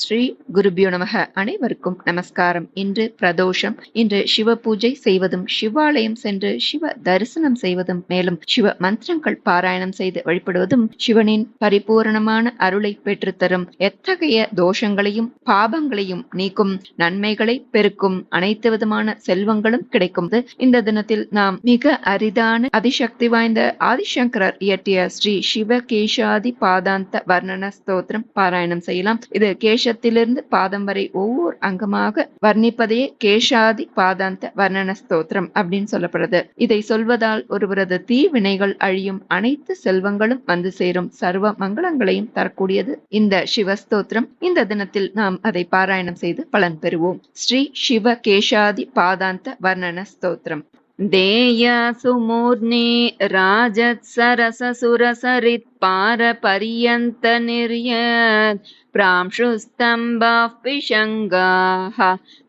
ஸ்ரீ குருபியோ நமக. அனைவருக்கும் நமஸ்காரம். இன்று பிரதோஷம். இன்று சிவ பூஜை செய்வதும் சிவாலயம் சென்று சிவ தரிசனம் செய்வதும் மேலும் சிவ மந்திரங்கள் பாராயணம் செய்து வழிபடுவதும் சிவனின் பரிபூரணமான அருளை பெற்றுத்தரும் எத்தகைய தோஷங்களையும் பாபங்களையும் நீக்கும் நன்மைகளை பெருக்கும் அனைத்து விதமான செல்வங்களும் கிடைக்கும். இந்த தினத்தில் நாம் மிக அரிதான அதிசக்தி வாய்ந்த ஆதிசங்கரர் இயற்றிய ஸ்ரீ சிவ கேஷாதி பாதாந்த வர்ணன ஸ்தோத்திரம் பாராயணம் செய்யலாம். இது கேஷ் கேஷத்திலிருந்து பாதம் வரை ஒவ்வொரு அங்கமாக வர்ணிப்பதையே கேஷாதி பாதாந்த வர்ணன ஸ்தோத்திரம் அப்படின்னு சொல்லப்படுது இதை சொல்வதால் ஒருவரது தீவினைகள் அழியும் அனைத்து செல்வங்களும் வந்து சேரும் சர்வ மங்களங்களையும் தரக்கூடியது இந்த சிவஸ்தோத்திரம் இந்த தினத்தில் நாம் அதை பாராயணம் செய்து பலன் பெறுவோம் ஸ்ரீ சிவ கேஷாதி பாதாந்த வர்ணன ஸ்தோத்திரம் देयासुमूर्णे राजत्सरससुरसरित्पारपर्यन्तनिर्यत् प्रांशुस्तम्भाः पिशङ्गाः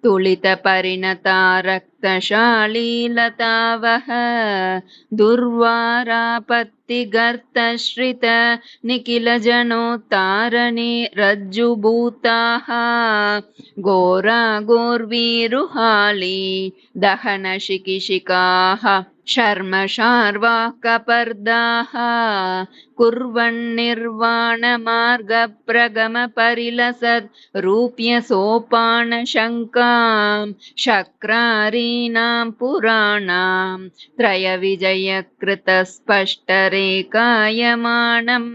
तुलितपरिणता रक्तशालीलतावः दुर्वारापत्तिगर्तश्रित निखिलजनोत्तारणे रज्जुभूताः घोरा गोर्वीरुहाली दहनशिकिशिकाः शर्मशार्वाः कपर्दाः कुर्वन्निर्वाणमार्गप्रगमपरिलसद् रूप्यसोपानशङ्काम् शक्रारीणाम् पुराणाम् त्रयविजयकृतस्पष्टरेकायमाणम्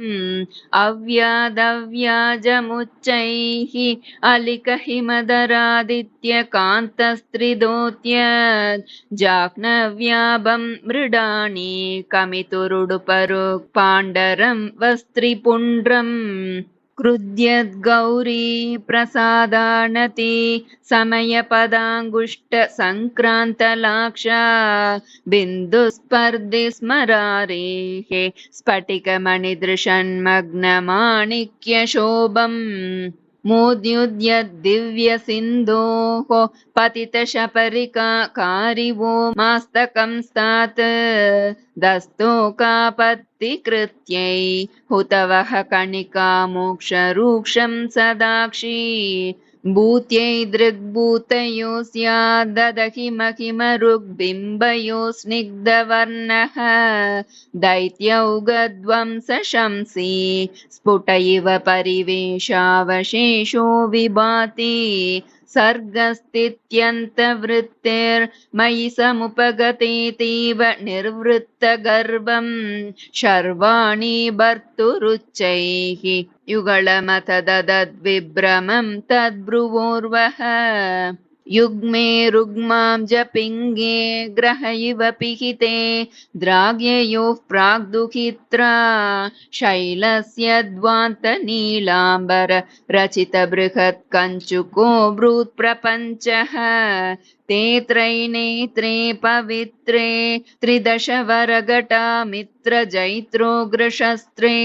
अव्यादव्याजमुच्चैः अलिकहिमदरादित्यकान्तस्त्रिदोत्य जाह्नव्याभम् मृडानि कमितुरुडुपरु पाण्डरम् वस्त्रिपुण्ड्रम् कृद्यद्गौरी प्रसादानति समयपदाङ्गुष्टसङ्क्रान्तलाक्षा बिन्दुस्पर्धि स्मरारेः स्फटिकमणिदृशन्मग्नमाणिक्यशोभम् मोद्युद्यद्दिव्यसिन्धोः पतितशपरिका कारिवो मास्तकं स्तात्। दस्तोकापत्तिकृत्यै हुतवः कणिका मोक्षरूक्षं सदाक्षी भूत्यै दृग्भूतयो स्याददहि महिमरुग्बिम्बयो स्निग्धवर्णः दैत्यौगध्वंसशंसि स्फुट इव परिवेशावशेषो विभाति सर्गस्थित्यन्तवृत्तिर्मयि समुपगतेतीव निर्वृत्तगर्वम् शर्वाणि भर्तुरुच्चैः युगळमथ ददद्विभ्रमम् तद्भ्रुवोर्वः युग्मे रुग्मां जपिङ्गे ग्रह इव पिहिते द्राग्ययोः प्राग्दुहित्रा शैलस्य ध्वान्तनीलाम्बर रचितबृहत् कञ्चुको ब्रूत्प्रपञ्चः ते त्रैनेत्रे पवित्रे त्रिदशवरघटा मित्रजैत्रोग्रशस्त्रे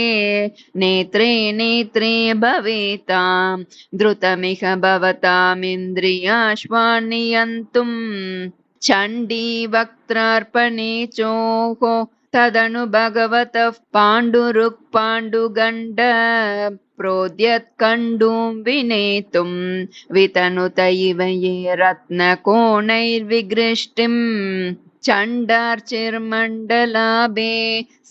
नेत्रे नेत्रे भवेताम् द्रुतमिह भवतामिन्द्रियाश्वान्नियन्तुम् चण्डी वक्त्रार्पणे चोः तदनु भगवतः पाण्डुरुक् पाण्डुगण्ड प्रोद्यत्कण्डुं विनेतुं वितनुत इव ये रत्नकोणैर्विगृष्टिम् चण्डार्चिर्मण्डलाभे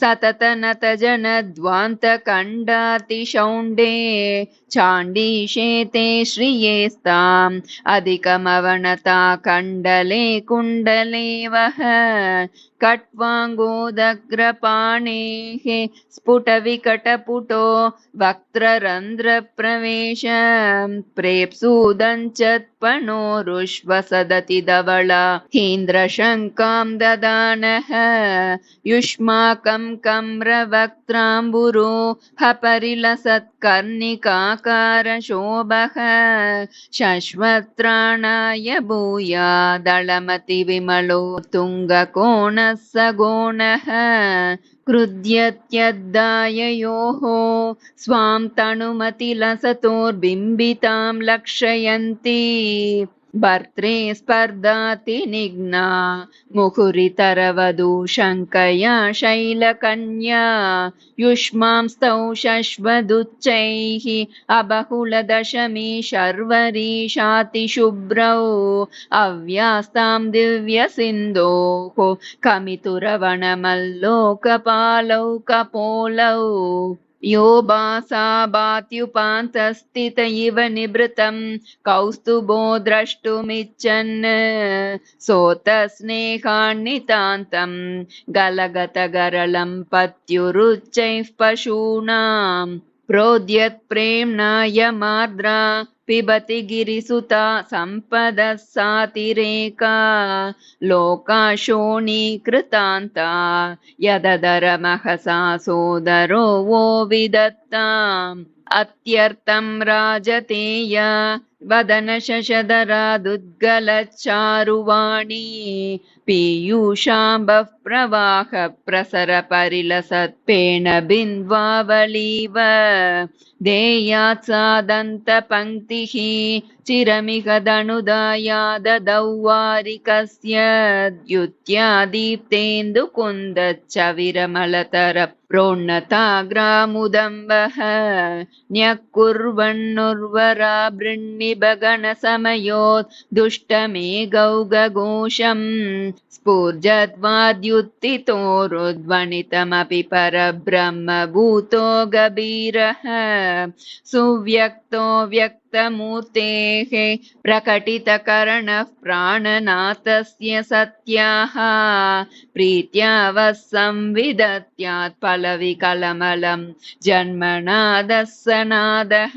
सततनतजनध्वान्तकण्डातिशौण्डे चाण्डीशे ते श्रियेस्ताम् अधिकमवनता कण्डले कुण्डले वः कट्वाङ्गोदग्रपाणेः स्फुटविकटपुटो वक्त्ररन्ध्रप्रवेश प्रेप्सूदञ्चत्पणोरुष्वसदति धवला हेन्द्रशङ्कां ददानः। युष्माकं कम्रवक्त्राम्बुरो हपरिलसत्कर्णिकाकारशोभः शश्वत्राणाय भूयादळमतिविमलो तुङ्गकोणः सगोणः क्रुध्यत्यद्दाययोः स्वां तनुमतिलसतोर्बिम्बितां लक्षयन्ति भर्त्रे स्पर्धाति निघ्ना मुहुरितरवधू शङ्कया शैलकन्या युष्मां स्तौ शश्वदुच्चैः अबहुलदशमी शर्वरी शातिशुभ्रौ अव्यास्तां दिव्यसिन्धोः कमितुरवणमल्लोकपालौ कपोलौ यो बासाबात्युपान्तस्थित इव निभृतं कौस्तुभो द्रष्टुमिच्छन् सोतस्नेहान्नितान्तं गलगतगरलं पत्युरुच्चैः पशूनाम् प्रोद्यत्प्रेम्णायमार्द्रा पिबति गिरिसुता सम्पदः सातिरेका लोकाशोणीकृतान्ता यददरमहसा सोदरो वो विदत्ताम् अत्यर्थं राजतेय वदन शशधरादुद्गलच्चारुवाणी पीयूषाम्बः प्रवाह प्रसर परिलसत्पेण बिन्द्वावलीव देयात् सादन्तपङ्क्तिः चिरमिह दनुदायाददौ वारिकस्य द्युत्यादीप्तेन्दुकुन्दच्च विरमलतर प्रोन्नताग्रामुदम्बः न्यक्कुर्वन्नुर्वरा बृण्णिबगणसमयोत् दुष्टमेघौघोषम् स्फूर्जद्वाद्युत्थितोरुध्वनितमपि परब्रह्मभूतो गभीरः सुव्यक्तो व्यक्तमूर्तेः प्रकटितकरणः प्राणनाथस्य सत्याः प्रीत्या वः संविदत्यात् फलविकलमलं जन्मनादः सनादः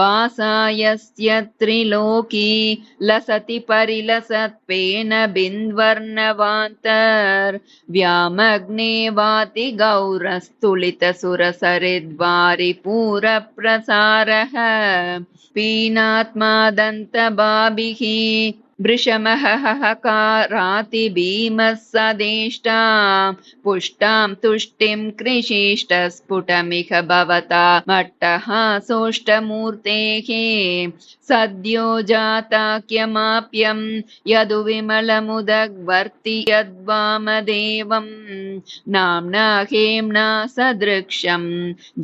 भासायस्य त्रिलोकी लसति परिलसत्पेन बिन्द्वर्णवान्तर्व्यामग्ने वाति गौरस्तुलितसुरसरिद्वारिपूरप्रसारः पीनात्मा दंत दन्तभाभिः वृषमहहकाराति भीमः सदेष्टा पुष्टां तुष्टिं कृशिष्टस्फुटमिह भवता मट्टः सोष्टमूर्तेः सद्यो जाताख्यमाप्यं यदु विमलमुदग्वर्ति यद्वामदेवं नाम्ना हेम्ना सदृक्षं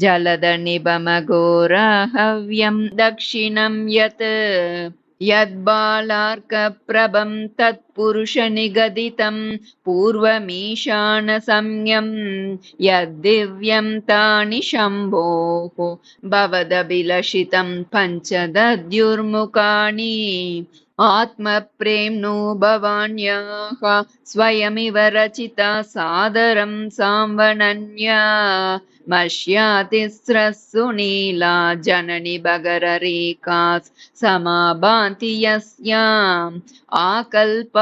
जलदनिबमघोराहव्यं दक्षिणं यत् यद्बालार्कप्रभं तत्पुरुषनिगदितं पूर्वमीशानसंज्ञं यद्दिव्यं तानि शम्भोः भवदभिलषितं पञ्चदद्युर्मुखानि आत्मप्रेम्णो भवान्याः स्वयमिव रचिता सादरं सांवनन्या मश्यातिस्रः सुनीला जननि बगररेखास् समाभान्ति यस्याम् आकल्पानल्पभासा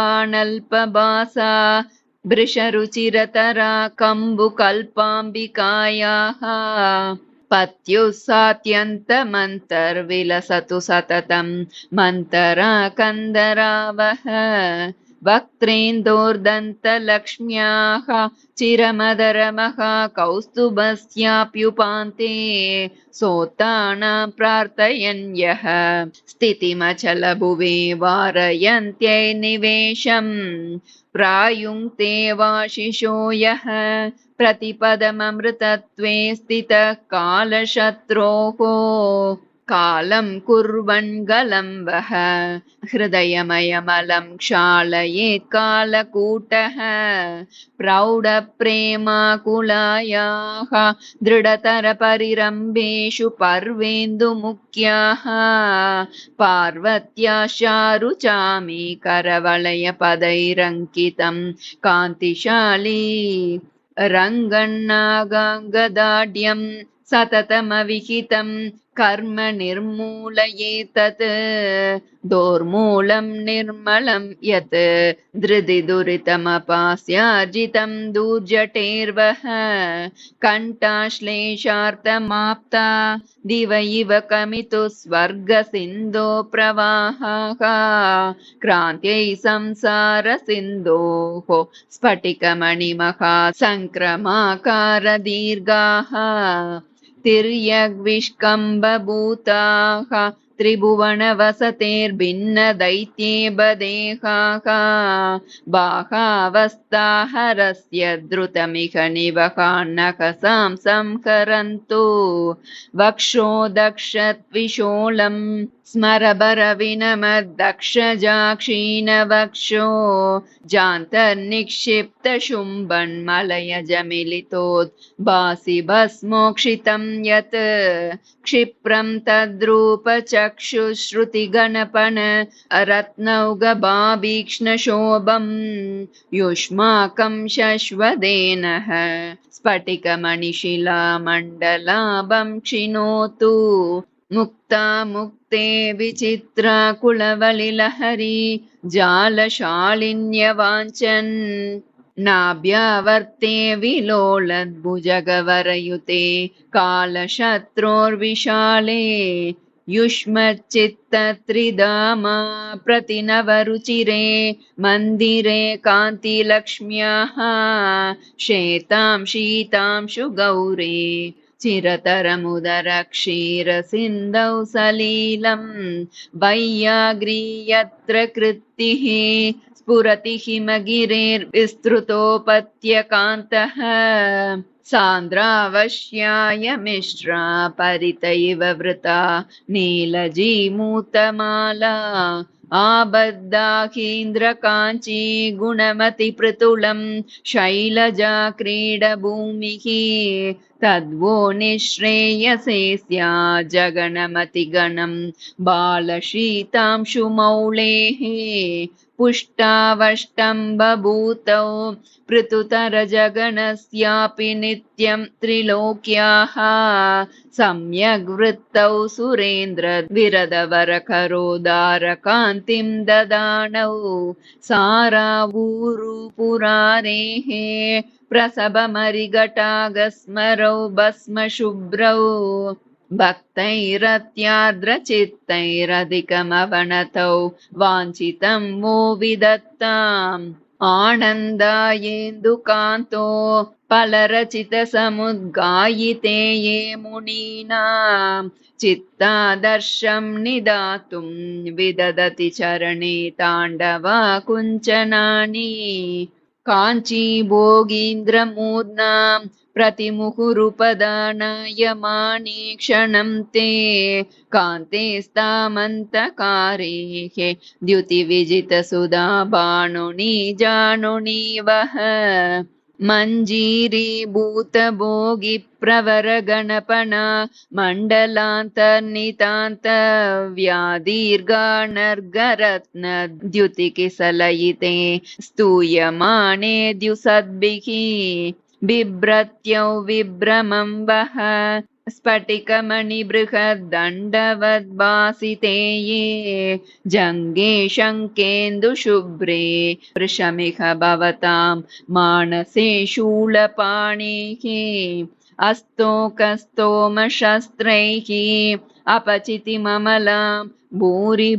वृषरुचिरतरा कम्बुकल्पाम्बिकायाः पत्युः सततं मन्तरा कन्दरावः वक्त्रेन्दोर्दन्तलक्ष्म्याः चिरमदरमः कौस्तुभस्याप्युपान्ते सोत्तानां प्रार्थयन् यः। स्थितिमचलभुवे वारयन्त्यै निवेशम् प्रायुङ्क्ते वाशिषो यः। प्रतिपदममृतत्वे स्थितः कालशत्रोः कालं कुर्वन् गलं वः हृदयमयमलं क्षालयेत् कालकूटः। प्रौढप्रेमाकुलायाः दृढतरपरिरम्भेषु पर्वेन्दुमुख्याः। पार्वत्या शारुचामि करवलयपदैरङ्कितं कान्तिशाली। रङ्गन्नागाङ्गदाढ्यं सततमविहितं कर्म निर्मूलयेतत् दोर्मूलं निर्मलं यत् धृदि दुरितमपास्यार्जितं दूर्जटेर्वः कण्ठाश्लेषार्थमाप्ता दिव इव कमितु स्वर्गसिन्धो प्रवाहाः क्रान्त्यै संसारसिन्धोः स्फटिकमणिमहा सङ्क्रमाकारदीर्घाः तिर्यग्विष्कम्बभूताः त्रिभुवनवसतेर्भिन्नदैत्ये बदेहाः बाहावस्ताहरस्य द्रुतमिह निवहान्नकसां संहरन्तु वक्षो दक्षत्विशोलम् स्मरबरविनमद्दक्षजाक्षीणवक्षो जान्तर्निक्षिप्तशुम्बन्मलयजमिलितोद्भासि भस्मोक्षितं यत् क्षिप्रं तद्रूपचक्षुश्रुतिगणपन रत्नौगभाभीक्ष्णशोभम् युष्माकं शश्वदेनः स्फटिकमणिशिलामण्डलाभं क्षिणोतु मुक्ता मुक्ते विचित्रा कुलवलिलहरी जालशालिन्यवाञ्चन् नाभ्यावर्ते विलोलद्भुजगवरयुते कालशत्रोर्विशाले युष्मच्चित्तत्रिधामा प्रतिनवरुचिरे मन्दिरे कान्तिलक्ष्म्याः शेतां शीतांशु गौरे चिरतरमुदरक्षीरसिन्धौ सलीलं वैयाग्री यत्र कृत्तिः स्फुरति हिमगिरेर्विस्तृतोपत्यकान्तः। सान्द्रावश्याय मिश्रा परित इव वृता नीलजीमूतमाला आबद्धाहीन्द्रकाञ्ची गुणमतिपृतुलं शैलजा क्रीडभूमिः। तद्वो निःश्रेयसे स्या जगणमतिगणं बालशीतांशुमौलेः पुष्टावष्टम्बभूतौ पृथुतरजगणस्यापि नित्यं त्रिलोक्याः सम्यग्वृत्तौ सुरेन्द्र विरदवरकरोदारकान्तिं ददानौ सारावूरुपुरारेः प्रसभमरिघटागस्मरौ भस्मशुभ्रौ भक्तैरत्यार्द्रचित्तैरधिकमवनतौ विदत्ताम्। आनन्दायेन्दुकान्तो फलरचितसमुद्गायिते ये मुनीनां चित्तादर्शं निदातुं विददति चरणे ताण्डवा कुञ्चनानि। काञ्ची भोगीन्द्रमूर्नां प्रतिमुहुरुपदानयमाने क्षणं ते कान्तेस्तामन्तकारेः द्युतिविजितसुधा बाणुनि जानुनि वः। मञ्जीरीभूतभोगिप्रवरगणपना मण्डलान्तर्नितान्तव्यादीर्घानर्गरत्नद्युतिकिसलयिते स्तूयमाने द्युसद्भिः बिभ्रत्यौ विभ्रमं वः स्फटिकमणिबृहद्दण्डवद्भासिते ये जङ्गे शङ्केन्दुशुभ्रे वृषमिह भवतां मानसे शूलपाणिः अस्तोकस्तोमशस्त्रैः अपचितिममलां भूरिभावोपहारैः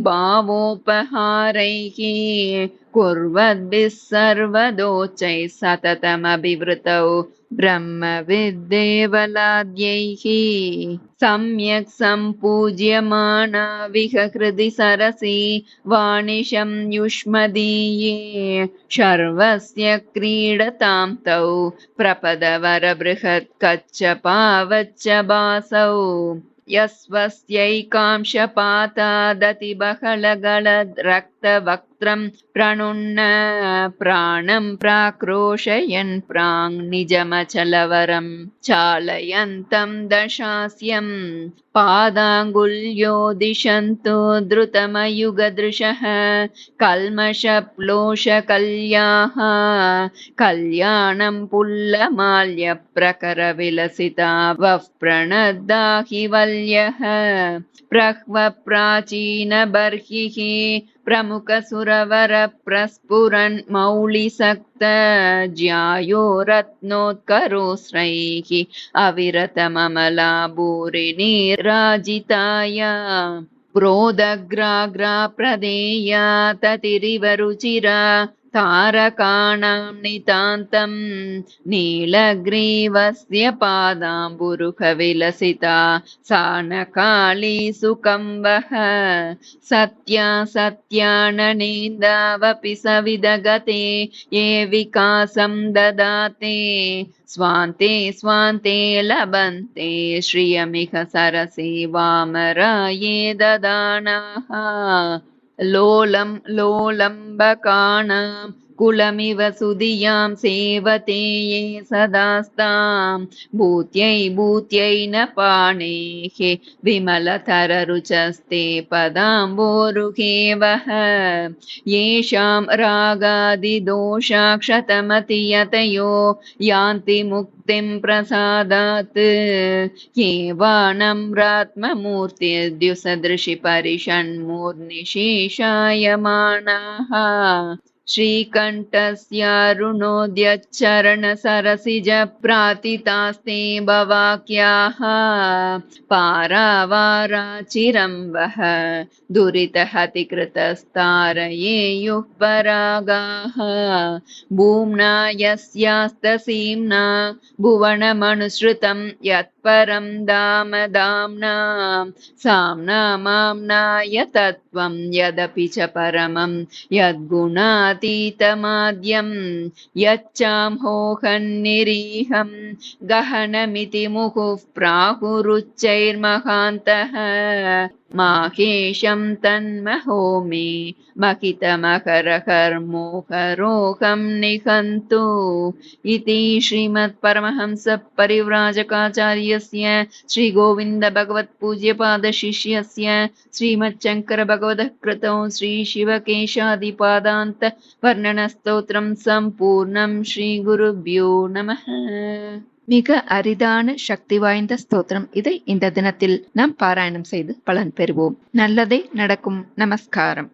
कुर्वद्भिः सर्वदोचैः सततमभिवृतौ ब्रह्मविद्देवलाद्यैः सम्यक् विह हृदि सरसि वाणिशं युष्मदीये। शर्वस्य क्रीडतां तौ प्रपदवरबृहत् कच्छपावच्च भासौ यस्वस्यैकांशपातादतिबहलगलद्रक्तवक्त्रं प्रणुन्न प्राणं प्राक्रोशयन् प्राङ् निजमचलवरं चालयन्तं दशास्यं। पादाङ्गुल्यो दिशन्तु द्रुतमयुगदृशः कल्मषप्लोषकल्याः कल्याणं पुल्लमाल्यप्रकरविलसिता वः प्रणद्दाहि वल्यः प्रह्व प्राचीनबर्हिः प्रमुखसुरवरप्रस्फुरन् मौलिसक्त ज्यायो रत्नोत्करोस्रैः अविरतममला भूरिनिराजिताय प्रोदग्राग्रा प्रदेया ततिरिव रुचिरा तारकाणां नितान्तं नीलग्रीवस्य पादाम्बुरुहविलसिता सा न काली सुखं वह सत्या सत्याननेन्दावपि सविदगते ये विकासं ददाते स्वान्ते स्वान्ते लभन्ते श्रियमिह सरसि वामराये ददानाः लोलं लोलम्बकाणां कुलमिव सुधियां सेवते ये सदास्तां भूत्यै भूत्यै न पाणेः विमलतररुचस्ते पदाम्बोरुहे वः येषां रागादिदोषाक्षतमतियतयो यान्ति मुक्तिं प्रसादात्। येवानम्रात्ममूर्तिर्द्युसदृशि परिषण्मूर्निशेषायमाणाः प्रातितास्ते भवाक्याः पारावाराचिरं वः दुरितहतिकृतस्तारयेयुः परागाः भूम्ना यस्यास्तसीम्ना भुवनमनुसृतं यत्परं दाम दाम्नां साम्नामाम्नाय तत्त्वं यदपि च परमं यद्गुणातीतमाद्यं यच्चाम्होहन्निरीहं गहनमिति मुहुः प्राहुरुच्चैर्महान्तः। माहेशं तन्महो मे महितमकरकर्मोहरोहं निहन्तु इति श्रीमत्परमहंसपरिव्राजकाचार्यस्य श्रीगोविन्दभगवत्पूज्यपादशिष्यस्य श्रीमच्छङ्करभगवतः कृतौ श्रीशिवकेशादिपादान्त वर्णनस्तोत्रं सम्पूर्णं श्रीगुरुभ्यो नमः மிக அரிதான சக்தி வாய்ந்த ஸ்தோத்திரம் இதை இந்த தினத்தில் நாம் பாராயணம் செய்து பலன் பெறுவோம். நல்லதே நடக்கும். நமஸ்காரம்.